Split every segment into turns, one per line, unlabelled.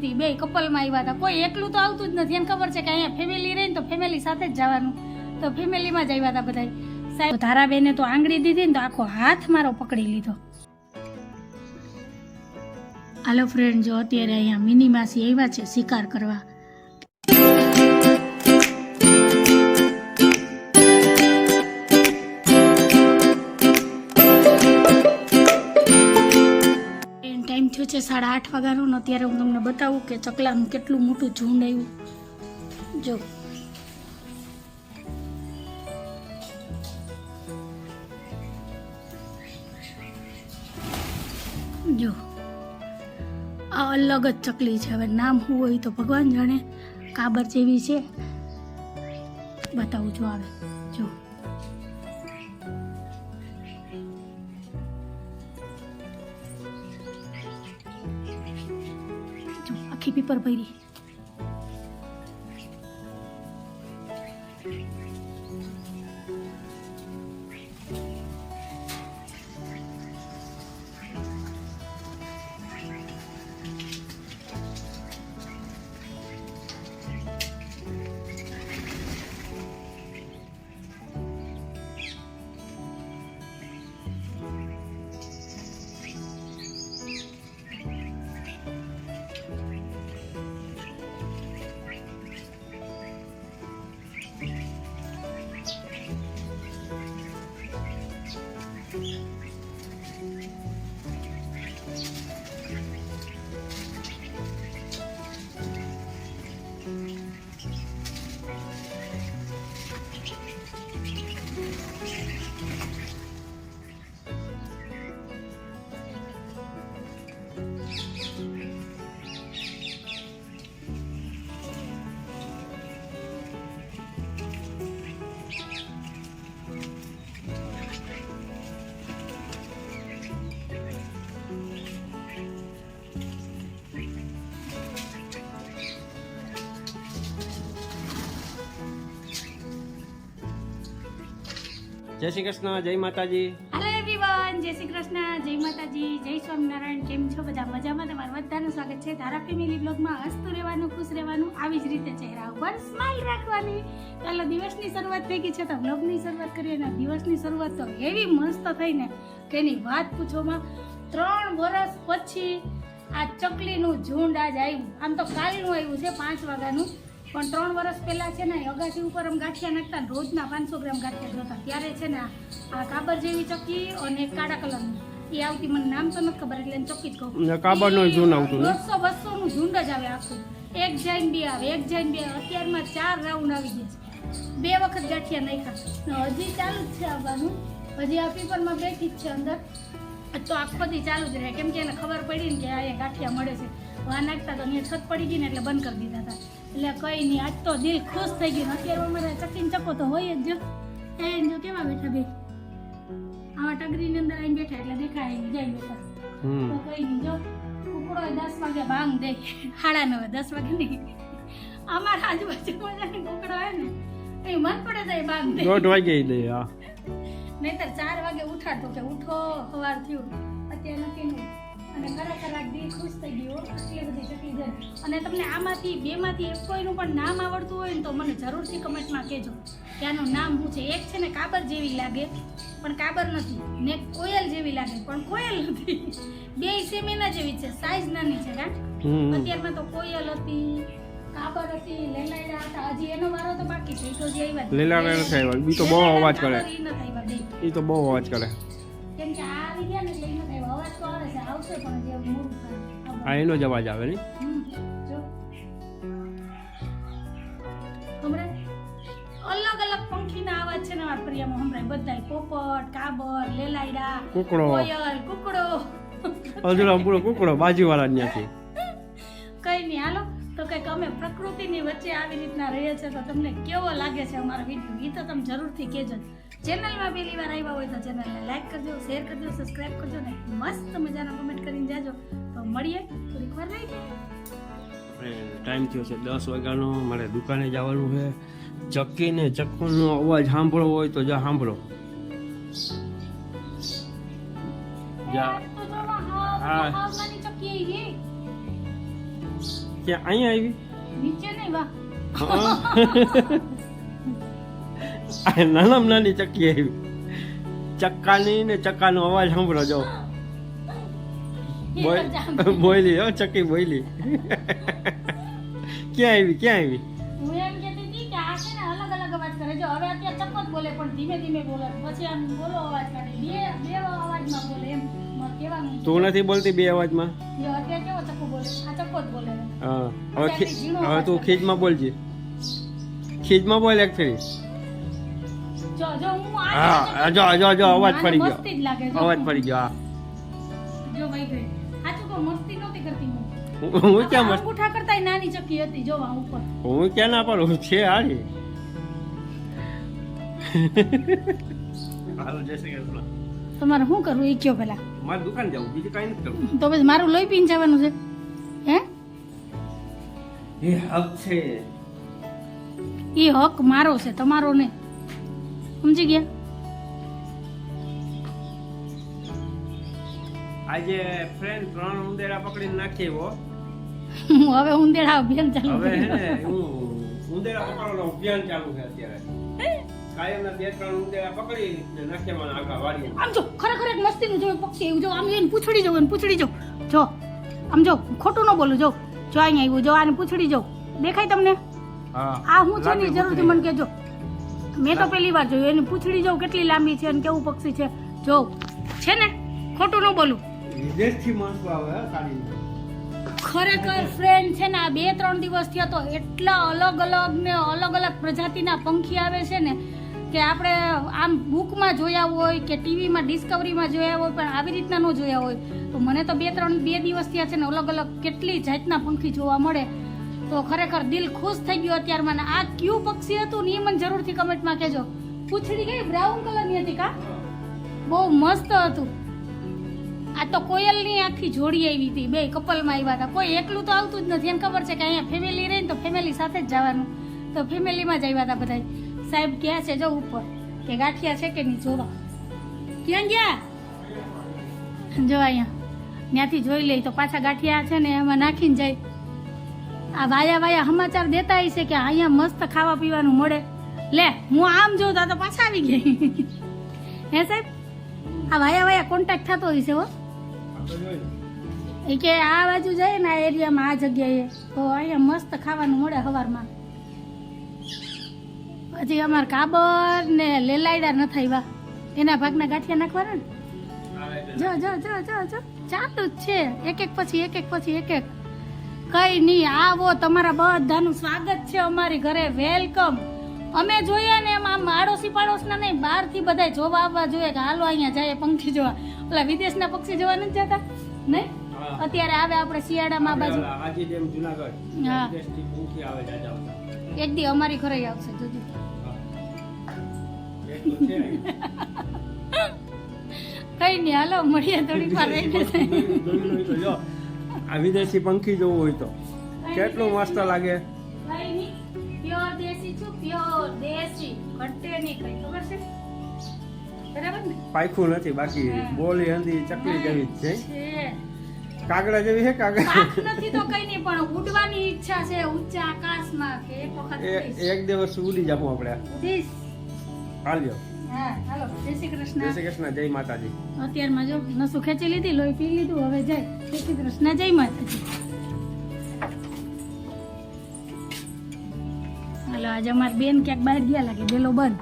હતી, બે કપલમાં આવ્યા હતા. કોઈ એકલું તો આવતું જ નથી. એને ખબર છે કે અહીંયા ફેમિલી રહી તો ફેમિલી સાથે જ જવાનું. તો ફેમિલીમાં જ આવ્યા હતા બધા સાહેબ, ધારાબેને તો આંગળી દીધી ને તો આખો હાથ મારો પકડી લીધો. હાલો ફ્રેન્ડ જો અત્યારે અહીંયા મિની માસી આવ્યા છે શિકાર કરવા. છે સાડા આઠ વાગ્યાનો ને અત્યારે હું તમને બતાવું કે ચકલાનું કેટલું મોટું ઝુંડ આવ્યું. જો. જો. આ અલગ જ ચકલી છે. હવે નામ શું હોય તો ભગવાન જાણે. કાબર જેવી છે. બતાવું જો આવે જો જો આખી પીપર
જય શ્રી કૃષ્ણ, જય માતાજી.
હેલો એવરીવન જય શ્રી કૃષ્ણ, જય માતાજી, જય સ્વામિનારાયણ, કેમ છો બધા? મજામાં? તમારું બધાનું સ્વાગત છે ધારા ફેમિલી બ્લોગમાં. હસતું રહેવાનું, ખુશ રહેવાનું, આવી જ રીતે ચહેરા ઉપર સ્માઈલ રાખવાની. ચાલો દિવસની શરૂઆત થઈ ગઈ છે તો બ્લોગની શરૂઆત કરીએ અને દિવસની શરૂઆત તો એવી મસ્ત થઈને કે એની વાત પૂછોમાં ત્રણ વર્ષ પછી આ ચકલીનું ઝુંડ આજ આવ્યું. આમ તો કાલનું આવ્યું છે, પાંચ વાગ્યાનું. પણ ત્રણ વર્ષ પહેલા છે ને અગાસી ઉપર આમ ગાંઠિયા નાખતા રોજના પાંચસો ગ્રામ ગાંઠિયા જોતા. ત્યારે છે ને આ કાબર જેવી ચક્કી અને કાળા કલરની. એ આવતી મને નામ તો નથી ખબર એટલે ચક્કી જ કહું.
કાબરનો આવતું ને?
બસો નું ઝુંડ જ આવે આખું. એક જૈન બી આવે એક જૈન બી આવે. અત્યારમાં ચાર રાઉન્ડ આવી ગયા છે. બે વખત ગાંઠિયા નાખ્યા. હજી ચાલુ જ છે આવવાનું. હજી આ પીપરમાં બેઠી જ છે અંદર. તો આખો દી ચાલુ જ રહે. કેમ કે એને ખબર પડી ને કે અહીંયા ગાંઠિયા મળે છે. વા નાખતા તો અહીંયા છત પડી ગઈ ને એટલે બંધ કરી દીધા હતા. એટલે કઈ નહીં આજ તો દિલ ખુશ થઈ ગયું અત્યારે અમારે ચકીન ચકો તો હોય જ જો. એ જો કેવા બેઠા બે? આવા ટગરીની અંદર આવીને બેઠા એટલે દેખાય જાય બેઠા. તો કઈ નહીં જો. કુકડો દસ વાગે ભાંગ દે. સાડા નવે દસ વાગે નહીં. અમારા આજુબાજુ જાણે કુકડો હોય ને એ મન પડે એ ભાંગ દે.
દોઢ વાગે દે હા.
નહીતર ચાર વાગે ઉઠાડતો કે ઉઠો સવાર થયું. અત્યારે નથી અને ખરેખર આ દિલ ખુશ થઈ ગયું એટલી બધી ચકલી છે અને તમને આમાંથી બેમાંથી એક કોઈનું પણ નામ આવડતું હોય ને તો મને જરૂરથી કમેન્ટમાં કહેજો. કે આનું નામ શું છે? એક છે ને કાબર જેવી લાગે. પણ કાબર નથી. ને કોયલ જેવી લાગે. પણ કોયલ નથી. બે સેમ એના જેવી છે. સાઈઝ નાની છે કા? અત્યારમાં તો કોયલ હતી કાબર હતી લેલાયડા હતા. હજી એનો વારો તો બાકી છે. તો જે આવ્યા.
લેલાડા નથી. આવ્યા. બી તો બહુ અવાજ કરે. એ તો બહુ અવાજ કરે.
આ
એનો જ અવાજ આવે ને?
હમ, અલગ અલગ પંખીના અવાજ છે ને અમારા ફળિયામાં હમણાં બધાય પોપટ કાબર લેલાયડા
કુકડો.
કોયલ કુકડો.
હજુ પૂરો કુકડો બાજુવાળા ત્યાંથી
કઈ નહીં હાલો. તો કંઈક અમે પ્રકૃતિની વચ્ચે આવી રીતના રહીએ છીએ તો તમને કેવો લાગે છે અમારો વીડિયો? એ તો તમે જરૂરથી કહેજો. ચેનલમાં પહેલી વાર આવ્યા હોય તો ચેનલને લાઈક કરજો શેર કરજો સબસ્ક્રાઇબ કરજો ને મસ્ત મજાના કમેન્ટ કરીને જાજો. તો મળીએ થોડીક વાર રહી
ટાઈમ થયો છે દસ વાગ્યાનો મારે દુકાને જવાનું છે. ચક્કી ને ચક્કુનો અવાજ સાંભળવો હોય તો જા સાંભળો. જા. હા. ક્યાં અહીંયા આવી?
નીચે નહીં વાહ.
આ નાનામાં નાની ચક્કી આવી. ચક્કાની ને ચક્કાનો અવાજ સાંભળો જો. બોયલી હો ચક્કી બોયલી. ક્યાં આવી ક્યાં આવી?
બોલે પણ ધીમે ધીમે બોલે. પછી આમ બોલો અવાજ કાઢે. બે બે અવાજમાં બોલે એમ.
તું નથી બોલતી બે અવાજમાં? હા હવે તું ખીજમાં બોલજે. ખીજમાં બોલ એક ફેરી.
હું
જો જો જો અવાજ પડી
મસ્તી જ લાગે
ગયો અવાજ પડી ગયો
જો ગઈ મસ્તી નહોતી કરતી હું.
હા હું- હું ક્યાં
અંગૂઠા કરતાંય નાની ચક્કી હતી જો આ ઉપર.
હું ક્યાં ના પાડું છે હારી. હાલો જય શ્રી કૃષ્ણ.
તમારે શું કરવું? એ કયો પેલા.
મારે દુકાન જવું બીજું કાંઈ નથી કરવું.
તો પછી મારું લોહી પીને જવાનું છે. હે?
એ હક છે.
એ હક મારો છે તમારો નહીં. સમજી ગયા?
આજે ફ્રેન્ડ ત્રણ ઉંદેડા પકડીને નાખી હો.
હું હવે ઉંદેડા અભિયાન ચાલુ
હવે હે ને હું ઉંદેડા પકડવાનું અભિયાન ચાલુ છે અત્યારે. કાયમના બે ત્રણ ઉંદેડા પકડી ને નાખ્યામાં આગા વાળી
આમ જો ખરેખર એક મસ્તીનું જો પક્ષી એવું જો આમ એને પૂછડી જો એને પૂછડી જો જો આમ જો ખોટું ન બોલું જો. જો અહીંયા આવ્યું જો આને પૂછડી જો દેખાય તમને?
હા
આ હું છે ની
જરૂર
જરૂરથી મને કહેજો. મેં તો પહેલી વાર જોયું એની પૂછડી જોઉં કેટલી લાંબી છે અને કેવું પક્ષી છે. જો છે ને? ખોટું ન બોલું.
વિદેશથી માણસો આવે
ખરેખર ફ્રેન્ડ છે ને આ બે ત્રણ દિવસ થયા તો એટલા અલગ અલગ ને અલગ અલગ પ્રજાતિના પંખી આવે છે ને કે આપણે આમ બુકમાં જોયા હોય કે ટીવીમાં ડિસ્કવરીમાં જોયા હોય પણ આવી રીતના ન જોયા હોય. તો મને તો બે ત્રણ બે દિવસ થયા છે ને અલગ અલગ કેટલી જાતના પંખી જોવા મળે. તો ખરેખર દિલ ખુશ થઈ ગયું મને. આ ક્યુ પક્ષી હતું ને એ મને જરૂરથી કમેન્ટમાં કહેજો. પૂછડી કઈ બ્રાઉન કલરની હતી કા? બહુ મસ્ત હતું. આ તો કોયલની આખી જોડી આવી હતી. બે કપલમાં આવ્યા હતા. કોઈ એકલું તો આવતું જ નથી. એને ખબર છે કે અહીંયા ફેમિલી રહી તો ફેમિલી સાથે જ જવાનું. તો ફેમિલીમાં જ આવ્યા હતા બધા સાહેબ ગયા છે? જો ઉપર. કે ગાંઠિયા છે કે નહીં? જોવા. ક્યાં ગયા? જો અહીંયા. ત્યાંથી જોઈ લઈ તો પાછા ગાંઠિયા છે ને એમાં નાખીને જાય. આ વાયા વાયા સમાચાર દેતા હશે કે અહીંયા મસ્ત ખાવા પીવાનું મળે. લે હું આમ જોઉં તો પાછા આવી ગઈ હે સાહેબ? આ વાયા વાયા કોન્ટેક્ટ થતો હશે હો. એ કે આ બાજુ જાય ને આ એરિયામાં આ જગ્યાએ. તો અહીંયા મસ્ત ખાવાનું મળે સવારમાં પછી અમાર કાબર ને લેલાયડા ન થયા એના ભાગના ગાંઠિયા નાખવાના ને. જો જો જો જો જો. ચાલુ જ છે. એક એક પછી એક એક પછી એક એક કઈ નહીં આવો તમારા બધાનું સ્વાગત છે અમારી ઘરે. વેલકમ અમે જોઈએ ને એમ આમ આડોશી પાડોશના નહીં બહારથી બધા જોવા આવવા જોઈએ કે હાલો અહીંયા જાય પંખી જોવા. ઓલા વિદેશના પક્ષી જોવા નથી જતા? નહીં? અત્યારે આવે આપણે શિયાળામાં બાજુ. હા. એક દી અમારી ઘરે આવશે જોજો. કઈ નહીં હાલો મળીએ થોડીક વાર રહીને.
આ વિદેશી પંખી જોવું હોય તો. કેટલું મસ્ત લાગે.
પ્યોર દેશી છું પ્યોર દેશી. ઘટે નહીં કઈ ખબર છે? બરાબર
પાયખું નથી બાકી બોલી હંધી ચકલી જેવી જ છે. કાગડા જેવી છે કાગડા?
નથી તો કઈ નહીં પણ ઉડવાની ઈચ્છા છે ઊંચા આકાશમાં કે એક વખત
એક દિવસ ઉડી જાવ આપણે.
ઉડીશ.
હાલ્યો.
જય શ્રી
જય શ્રી કૃષ્ણ જય માતાજી.
અત્યારમાં જો નસું ખેંચી લીધી લોહી પી લીધું હવે જાય. જય શ્રી કૃષ્ણ જય માતાજી. હાલો આજે અમારે બેન ક્યાંક બહાર ગયા લાગે બેલો બંધ.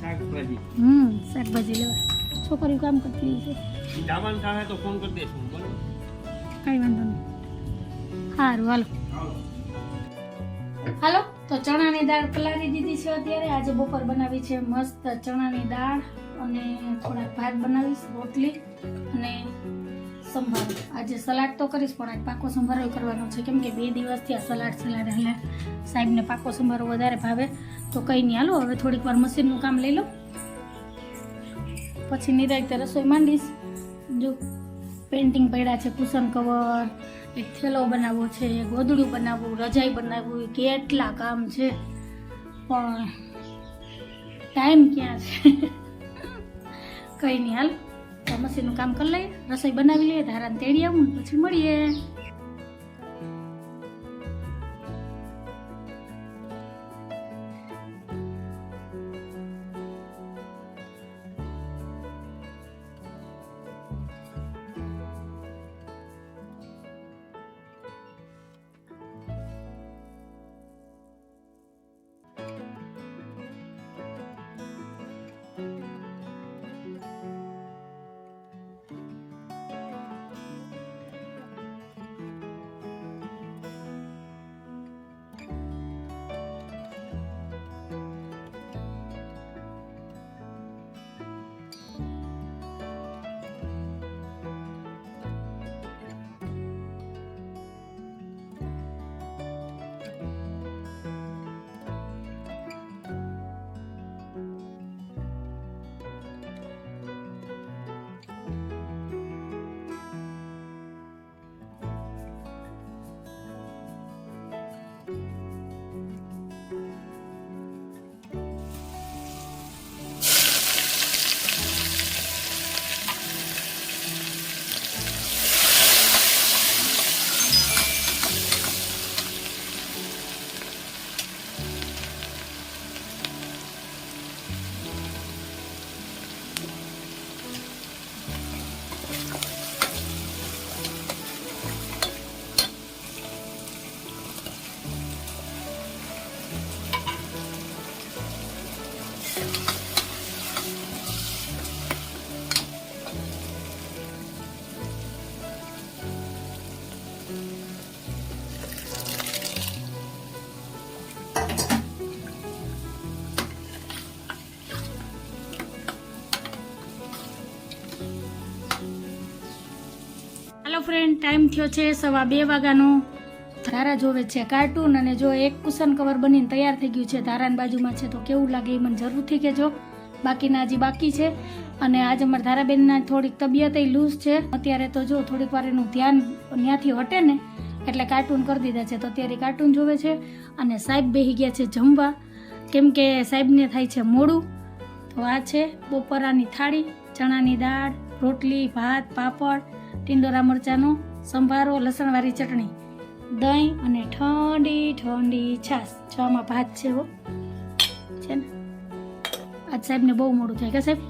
શાકભાજી.
હમ શાકભાજી લેવા. છોકરીઓ કામ કરતી છે.
તો ફોન કરી
કઈ વાંધો નહીં. સારું હાલો.
હાલો.
તો ચણાની દાળ પલાળી દીધી છે અત્યારે. આજે બપોર બનાવી છે મસ્ત ચણાની દાળ અને થોડાક ભાત બનાવીશ, રોટલી અને સંભાર. આજે સલાડ તો કરીશ, પણ આજ પાકો સંભારો કરવાનો છે. કેમ કે બે દિવસથી આ સલાડ સલાડ એટલે સાહેબને પાકો સંભારો વધારે ભાવે. તો કંઈ નહીં. હાલો, હવે થોડીક વાર મશીનનું કામ લઈ લો પછી નિરાયતે રસોઈ માંડીશ. જો પેન્ટિંગ પડ્યા છે, કુશન કવર એક થેલો બનાવવો છે ગોદડું બનાવવું, રજાઈ બનાવવું, કેટલા કામ છે. પણ ટાઈમ ક્યાં છે? કંઈ નહીં હાલ મશીનનું કામ કરી લઈએ, રસોઈ બનાવી લઈએ, ધારાને તેડી આવું પછી મળીએ. ટાઈમ થયો છે સવા બે વાગ્યાનો. ધારા જોવે છે કાર્ટૂન અને જો એક કુશન કવર બનીને તૈયાર થઈ ગયું છે ધારાની બાજુમાં છે તો કેવું લાગે એ મને જરૂરથી કહેજો. બાકીના હજી બાકી છે અને આજે અમારા ધારાબેનના થોડીક તબિયત લૂઝ છે. અત્યારે તો જો થોડીક વાર એનું ધ્યાન ત્યાંથી હટે ને એટલે કાર્ટૂન કરી દીધા છે. તો અત્યારે કાર્ટૂન જોવે છે અને સાહેબ બેહી ગયા છે જમવા. કેમ કે સાહેબને થાય છે મોડું. તો આ છે બપોરાની થાળી, ચણાની દાળ, રોટલી, ભાત, પાપડ, ટીંડોરા મરચાંનો સંભારો લસણવાળી ચટણી દહીં અને ઠંડી ઠંડી છાશ. આમાં ભાત છે હો. છે ને? આજ સાહેબને બહુ મોડું થાય. કે સાહેબ?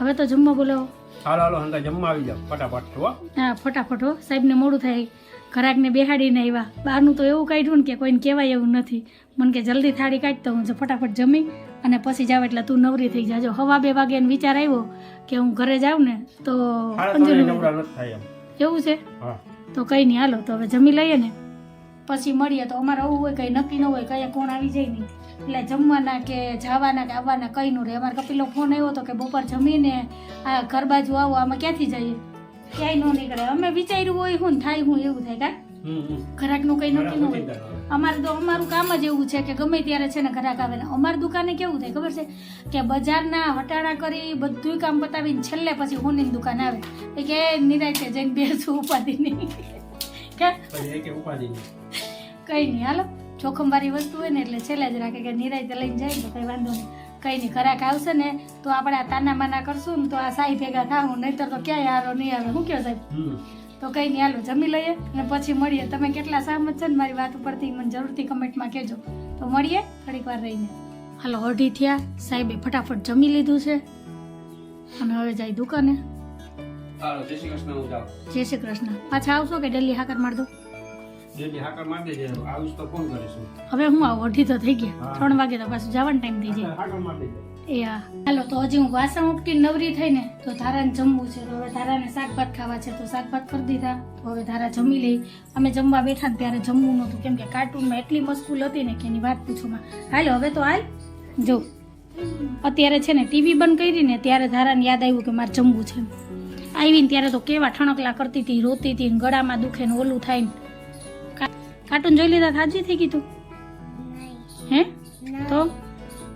હવે તો જમવા બોલાવો.
હાલો હાલો હંતા જમવા આવી જાવ ફટાફટ હો.
હા ફટાફટ હો. સાહેબને મોડું થાય. ઘરાકને બેહાડીને આવ્યા. બહારનું તો એવું કાઢ્યું ને કે કોઈને કહેવાય એવું નથી. મને કે જલ્દી થાળી કાઢતો હું ફટાફટ જમી અને પછી જાવ એટલે તું નવરી થઈ જાજો હવા બે વાગે વિચાર આવ્યો કે હું ઘરે જાઉં ને તો
અંજુ થાય એમ.
એવું છે? તો કંઈ નહીં હાલો તો હવે જમી લઈએ ને. પછી મળીએ તો અમારે આવું હોય કંઈ નક્કી ન હોય કયા કોણ આવી જાય નહીં. એટલે જમવાના કે જવાના કે આવવાના કંઈ નું રહે. અમારે કપિલો ફોન આવ્યો હતો કે બપોર જમીને આ ઘર બાજુ આવો આમાં ક્યાંથી જઈએ? ક્યાંય ન નીકળે. અમે વિચાર્યું હોય હું ને થાય હું એવું થાય કા? ઘરાકનું કંઈ નક્કી ન હોય. અમારે તો અમારું કામ જ એવું છે કે ગમે ત્યારે છે ને ઘરાક આવે ને અમારી દુકાને કેવું થાય ખબર છે? કે બજારના હટાણા કરી બધું કામ પતાવીને છેલ્લે પછી હોની દુકાન આવે. એ કે નિરાયતે જઈને બેસું ઉપાધિ નહીં કઈ નહીં હાલો. જોખમવાળી વસ્તુ હોય ને એટલે છેલ્લે જ રાખે કે નિરાય લઈને જાય તો કઈ વાંધો નહીં કઈ નહીં ઘરાક આવશે ને તો આપણે આ તાના માના કરશું ને તો આ સાઈ ભેગા થાવું નહીતર તો ક્યાંય હારો નહીં આવે હું કયો સાહેબ? તો કંઈ નહીં હાલો જમી લઈએ અને પછી મળીએ. તમે કેટલા સહમત છે ને મારી વાત ઉપરથી મને જરૂરથી કમેન્ટમાં કહેજો. તો મળીએ થોડીક વાર રહીને. હાલો અઢી થયા. સાહેબે ફટાફટ જમી લીધું છે. અને હવે જાય દુકાને.
જય શ્રી કૃષ્ણ
જય શ્રી કૃષ્ણ. પાછા આવશો કે ડેલી હાકર માર દો?
ડેલી હાકર માર દેજે. આવીશ તો ફોન કરીશું.
હવે હું આવું? અઢી તો થઈ ગયા. ત્રણ વાગે તો પાછું જવાનો ટાઈમ થઈ જાય. હા. હાલો તો હજી હું વાસણ ઉટકી નવરી થઈને તો ધારાને જમવું છે. તો હવે ધારાને શાકભાત ખાવા છે તો શાકભાત કરી દીધા. તો હવે ધારા જમી લઈ. અમે જમવા બેઠા ને ત્યારે જમવું નહોતું કેમ કે કાર્ટૂનમાં એટલી મસ્કુલ હતી ને કે એની વાત પૂછોમાં. હાલો હવે તો હાલ. જો અત્યારે છે ને ટીવી બંધ કરી ને ત્યારે ધારાને યાદ આવ્યું કે મારે જમવું છે. આવીને ત્યારે તો કેવા ઠણકલા કરતી હતી રોતી હતી ને ગળામાં દુખે ને ઓલું થાય ને. કાર્ટૂન જોઈ લીધા થાજી થઈ ગયું હે? તો?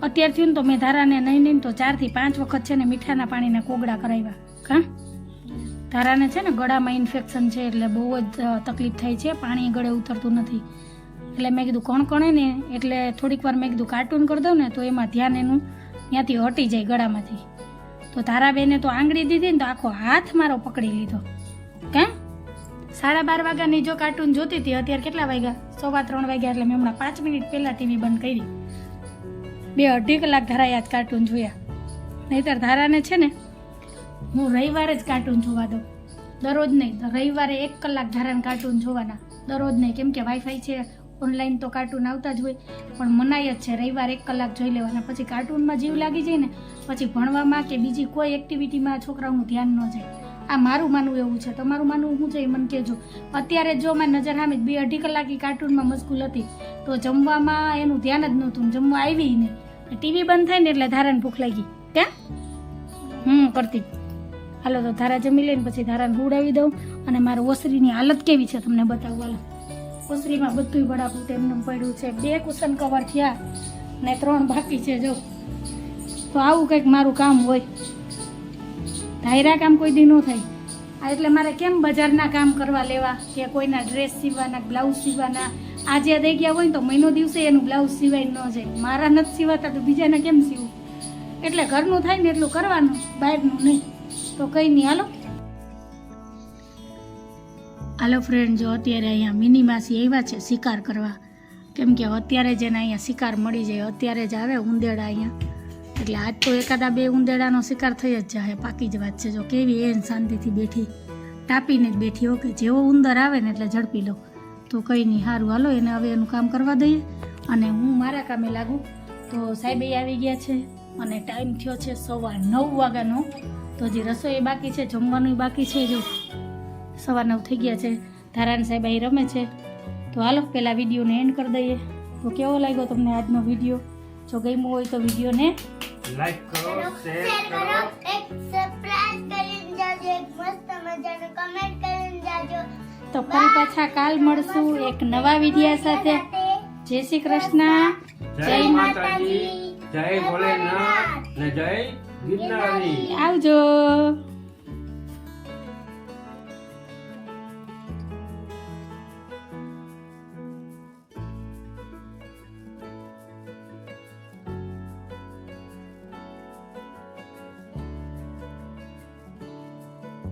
અત્યાર થયું ને તો મેં ધારાને નહીં નહીં તો ચારથી પાંચ વખત છે ને મીઠાના પાણીના કોગળા કરાવ્યા. કા? ધારાને છે ને ગળામાં ઇન્ફેક્શન છે એટલે બહુ જ તકલીફ થાય છે. પાણી ગળે ઉતરતું નથી. એટલે મેં કીધું, કોણ કણે ને? એટલે થોડીક વાર મેં કીધું, કાર્ટૂન કરી દઉં ને તો એમાં ધ્યાન એનું ત્યાંથી હટી જાય ગળામાંથી. તો ધારાબેને તો આંગળી દીધી ને તો આખો હાથ મારો પકડી લીધો. કે? સાડા બાર વાગ્યાની જો કાર્ટૂન જોતી હતી, અત્યારે કેટલા વાગ્યા? સવા ત્રણ વાગ્યા એટલે મેં હમણાં પાંચ મિનિટ પહેલાં ટીવી બંધ કરી. બે અઢી કલાક ધારા યાદ કાર્ટૂન જોયા. નહીતર ધારાને છે ને, હું રવિવારે જ કાર્ટૂન જોવા દઉં. દરરોજ નહીં રવિવારે એક કલાક ધારાને કાર્ટૂન જોવાના. દરરોજ નહીં, કેમ કે વાઈફાઈ છે ઓનલાઈન તો કાર્ટૂન આવતા જ હોય. પણ મનાય જ છે, રવિવારે એક કલાક જોઈ લેવાના. પછી કાર્ટૂનમાં જીવ લાગી જાય ને, પછી ભણવામાં કે બીજી કોઈ એક્ટિવિટીમાં છોકરાઓનું ધ્યાન ન જાય. આ મારું માનવું એવું છે. તમારું માનવું શું છે એ મને કહેજો. અત્યારે જો મારી નજર સામે બે અઢી કલાક એ કાર્ટૂનમાં મશગુલ હતી, તો જમવામાં એનું ધ્યાન જ નહોતું જમવા આવી ને. ટીવી બંધ થાય ને એટલે ધારાને ભૂખ લાગી. ક્યાં હમ, કરતી. હાલો તો ધારા જમી લઈને પછી ધારાને ઉડાવી દઉં અને મારું ઓસરીની હાલત કેવી છે તમને બતાવું, હાલો. ઓસરીમાં બધું વડાપું તેમનું પડ્યું છે. બે કુશન કવર થયા ને ત્રણ બાકી છે, જો. તો આવું કંઈક મારું કામ હોય. ધાયરા કામ કોઈ દી ન થાય. આ એટલે મારે કેમ બજારના કામ કરવા લેવા? કે કોઈના ડ્રેસ સીવવાના બ્લાઉઝ સીવવાના આજે દઈ ગયા હોય ને તો મહિનો દિવસે એનું બ્લાઉઝ સિવાય ન જાય. મારા નથી સીવાતા તો બીજાને કેમ સીવું? એટલે ઘરનું થાય ને એટલું કરવાનું, બહારનું નહીં. તો કંઈ નહીં. હાલો. હાલો ફ્રેન્ડ જો અત્યારે અહીંયા મિની માસી આવ્યા છે શિકાર કરવા. કેમ કે અત્યારે જેને અહીંયા શિકાર મળી જાય. અત્યારે જ આવે ઉંદેડા અહીંયા. એટલે આજ તો એકાદા બે ઉંદેડાનો શિકાર થઈ જ જાય પાકી જ વાત છે. જો કેવી એન શાંતિથી બેઠી. તાપીને જ બેઠી. ઓકે જેવો ઉંદર આવે ને એટલે ઝડપી લો. તો કંઈ નહીં સારું હાલો એને હવે એનું કામ કરવા દઈએ. અને હું મારા કામે લાગું. તો સાહેબ એ આવી ગયા છે. અને ટાઈમ થયો છે સવા નવ વાગ્યાનો. તો જે રસોઈ બાકી છે જમવાનું બાકી છે જો સવા નવ થઈ ગયા છે. ધારાન સાહેબ અહીં રમે છે. તો હાલો પહેલાં વિડીયોને એન્ડ કરી દઈએ. તો કેવો લાગ્યો તમને આજનો વીડિયો? જો ગમ્યો હોય તો વિડીયોને
લાઈક કરો શેર
કરો. એક સબસ્ક્રાઇબ કરીને જાજો. એક મસ્ત મજાનો કમેન્ટ કરીને જાજો.
તો ફરી પાછા કાલ મળશું એક નવા વિડિયા સાથે. જય શ્રી કૃષ્ણ.
જય માતાજી. જય ભોલેનાથ ને જય ગિરનારી.
આવજો.